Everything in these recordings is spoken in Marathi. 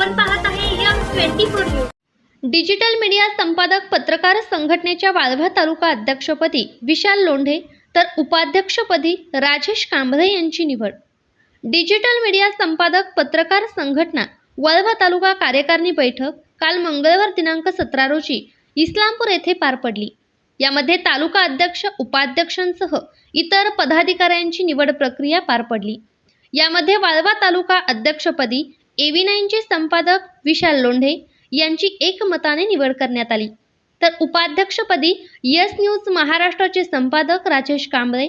आपण पाहत आहे M twenty four news. Digital media संपादक पत्रकार संघटनेच्या वाळवा तालुका अध्यक्षपदी विशाल लोंढे तर उपाध्यक्षपदी राजेश कांबळे यांची निवड. डिजिटल मीडिया संपादक पत्रकार संघटना वाळवा तालुका कार्यकारिणी बैठक काल मंगळवार दिनांक सतरा रोजी इस्लामपूर येथे पार पडली. यामध्ये तालुका अध्यक्ष उपाध्यक्षांसह इतर पदाधिकाऱ्यांची निवड प्रक्रिया पार पडली. यामध्ये वाळवा तालुका अध्यक्षपदी एव्ही नाईनचे संपादक विशाल लोंढे यांची एकमताने निवड करण्यात आली. तर उपाध्यक्षपदी यस न्यूज महाराष्ट्राचे संपादक राजेश कांबळे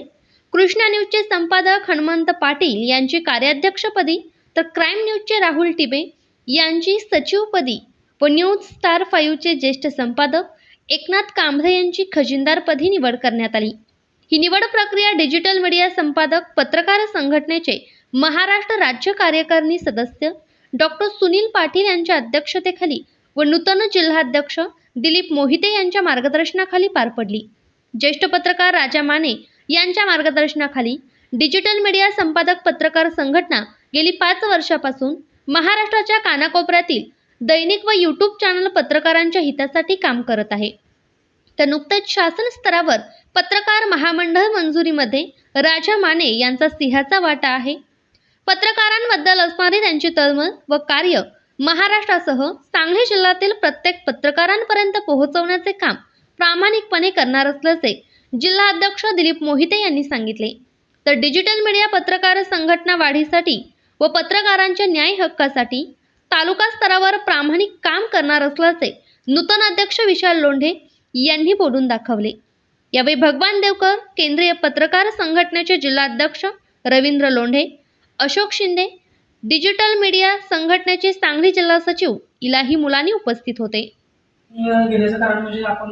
कृष्णा न्यूजचे संपादक हनुमंत पाटील यांची कार्याध्यक्षपदी तर क्राईम न्यूजचे राहुल टिबे यांची सचिवपदी व न्यूज स्टार फाईव्हचे ज्येष्ठ संपादक एकनाथ कांबळे यांची खजिनदारपदी निवड करण्यात आली. ही निवड प्रक्रिया डिजिटल मीडिया संपादक पत्रकार संघटनेचे महाराष्ट्र राज्य कार्यकारिणी सदस्य डॉक्टर सुनील पाटील यांच्या अध्यक्षतेखाली व नूतन जिल्हाध्यक्ष दिलीप मोहिते यांच्या मार्गदर्शनाखाली पार पडली. ज्येष्ठ पत्रकार राजा माने यांच्या मार्गदर्शनाखाली डिजिटल मीडिया संपादक पत्रकार संघटना गेली पाच वर्षापासून महाराष्ट्राच्या कानाकोपऱ्यातील दैनिक व यूट्यूब चॅनल पत्रकारांच्या हितासाठी काम करत आहे. तर नुकतंच शासन स्तरावर पत्रकार महामंडळ मंजुरीमध्ये राजा माने यांचा सिंहाचा वाटा आहे. पत्रकारांबद्दल असणारी त्यांची तळमळ व कार्य महाराष्ट्रासह सांगली जिल्ह्यातील प्रत्येक पत्रकारांपर्यंत पोहोचवण्याचे काम प्रामाणिकपणे करणार असल्याचे जिल्हा अध्यक्ष दिलीप मोहिते यांनी सांगितले. तर डिजिटल मीडिया पत्रकार संघटना वाढीसाठी व पत्रकारांच्या न्याय हक्कासाठी तालुका स्तरावर प्रामाणिक काम करणार असल्याचे नूतन अध्यक्ष विशाल लोंढे यांनी बोलून दाखवले. यावेळी भगवान देवकर केंद्रीय पत्रकार संघटनेचे जिल्हाध्यक्ष रवींद्र लोंढे अशोक शिंदे डिजिटल मीडिया संघटनेचे सांगली जिल्हा सचिव इलाही मुलानी उपस्थित होते. गेल्याचं कारण म्हणजे आपण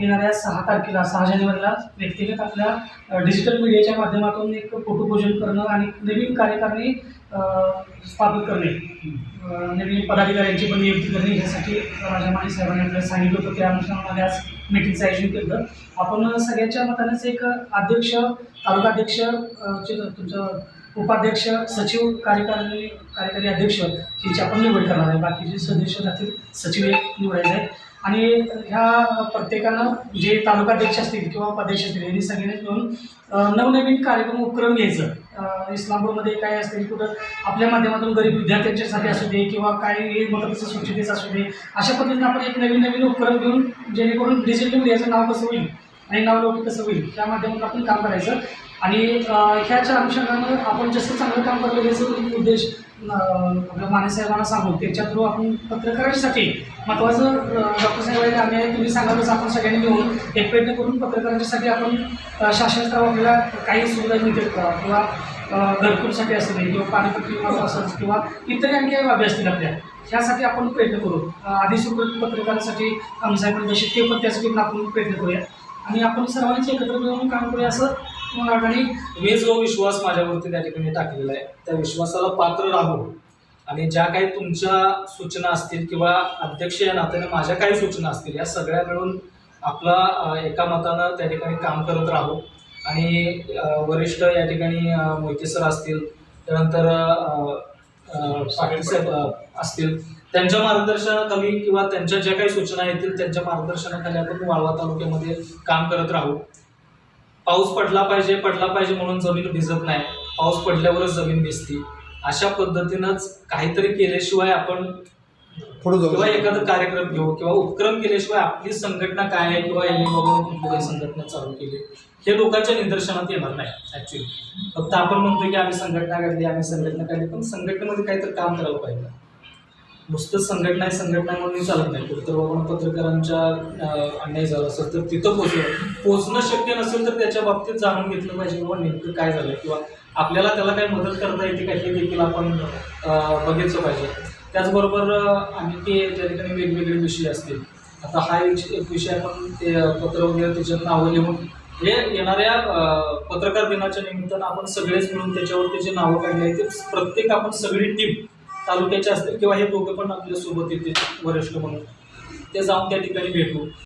येणाऱ्या सहा तारखेला सहा जानेवारीला व्यक्तिगत आपल्या डिजिटल मीडियाच्या माध्यमातून एक फोटोपूजन करणं आणि नवीन कार्यकारणी स्थापित करणे. नवीन पदाधिकाऱ्यांची पण नियुक्ती करणे यासाठी राजा माने साहेबांनी आपल्याला सांगितलं होतं. त्या अनुषंगामध्ये आज मीटिंगचं आयोजन केलं. आपण सगळ्यांच्या मतानेच एक अध्यक्ष तालुकाध्यक्ष अध्यक्ष चे तुमचं उपाध्यक्ष सचिव कार्यकारी कार्यकारी अध्यक्ष ह्याची आपण निवड करणार आहे. बाकीचे सदस्य राहतील सचिव एक निवडायचे आहे आणि ह्या प्रत्येकानं जे तालुकाध्यक्ष असतील किंवा उपाध्यक्ष असतील यांनी सगळ्यांनी मिळून नवनवीन कार्यक्रम उपक्रम घ्यायचं. इस्लामपूरमध्ये काय असतील कुठं आपल्या माध्यमातून गरीब विद्यार्थ्यांच्यासाठी असू दे किंवा काही मदतीचं स्वच्छतेचं असू दे अशा पद्धतीनं आपण एक नवीन नवीन उपक्रम घेऊन जेणेकरून डिजिटल मीडियाचं नाव कसं होईल? आणि नावलौकिक कसं होईल त्या माध्यमातून आपण काम करायचं. आणि ह्याच्या अनुषंगानं आपण जसं चांगलं काम करतो याचा उद्देश आपल्या मानेसाहेबांना सांगू त्याच्या थ्रू आपण पत्रकारांसाठी महत्त्वाचं डॉक्टर साहेबांनी आम्ही आहे तुम्ही सांगालच आपण सगळ्यांनी मिळून एक प्रयत्न करून पत्रकारांच्यासाठी आपण शासन स्तरावर आपल्याला काही सुविधा मिळतील का किंवा घरकुलसाठी असेल किंवा पाणीपट्टी माफ असेल किंवा इतर आणखी काही बाबी असतील आपल्या ह्यासाठी आपण प्रयत्न करू. आधी सुरू पत्रकारांसाठी आमसाहेबांनी जसे ते पण त्यासाठी आपण प्रयत्न करूया. आणि आपण सर्वांची एकत्र मिळून काम करूया असं मला आणि मी जो विश्वास माझ्यावरती त्या ठिकाणी टाकलेला आहे. त्या विश्वासाला पात्र राहू. आणि ज्या काही तुमच्या सूचना असतील किंवा अध्यक्ष या नात्याने माझ्या काही सूचना असतील या सगळ्या मिळून आपला एका मतानं त्या ठिकाणी काम करत राहू. आणि वरिष्ठ या ठिकाणी मोहिते सर असतील त्यानंतर पाटील साहेब असतील त्यांच्या मार्गदर्शनाखाली किंवा त्यांच्या ज्या काही सूचना येतील त्यांच्या मार्गदर्शनाखाली आपण वाळवा तालुक्यामध्ये काम करत राहू. पाऊस पडला पाहिजे पडला पाहिजे म्हणून जमीन भिजत नाही. पाऊस पडल्यावरच जमीन भिजती. अशा पद्धतीनंच काहीतरी केल्याशिवाय आपण किंवा एखादा कार्यक्रम घेऊ किंवा उपक्रम केल्याशिवाय आपली संघटना काय आहे किंवा कुठली काही संघटना चालू केली हे लोकांच्या निदर्शनात येणार नाही ऍक्च्युली फक्त आपण म्हणतो की आम्ही संघटना काढली आम्ही संघटना काढली पण संघटनेमध्ये काहीतरी काम करायला पाहिजे. नुसतं संघटना आहे संघटना म्हणून चालत नाही. कुठं तर बाबा पत्रकारांच्या अन्याय झाला असेल तर तिथं पोचलं पोहोचणं शक्य नसेल तर त्याच्या बाबतीत जाणून घेतलं पाहिजे बाबा नेमकं काय झालं किंवा आपल्याला त्याला काही मदत करता येते का हे देखील आपण बघितलं पाहिजे. त्याचबरोबर अं, आणखी त्या ठिकाणी वेगवेगळे विषय असतील. आता हा एक एक विषय आपण ते पत्र वगैरे त्याच्यात नावं लिहून हे येणाऱ्या पत्रकार दिनाच्या निमित्तानं आपण सगळेच मिळून त्याच्यावर जे नावं काढली आहेत ते प्रत्येक आपण सगळी टीम तालुक्याचे असतील किंवा हे दोघं पण आपल्यासोबत वरिष्ठ म्हणून. ते जाऊन त्या ठिकाणी भेटू.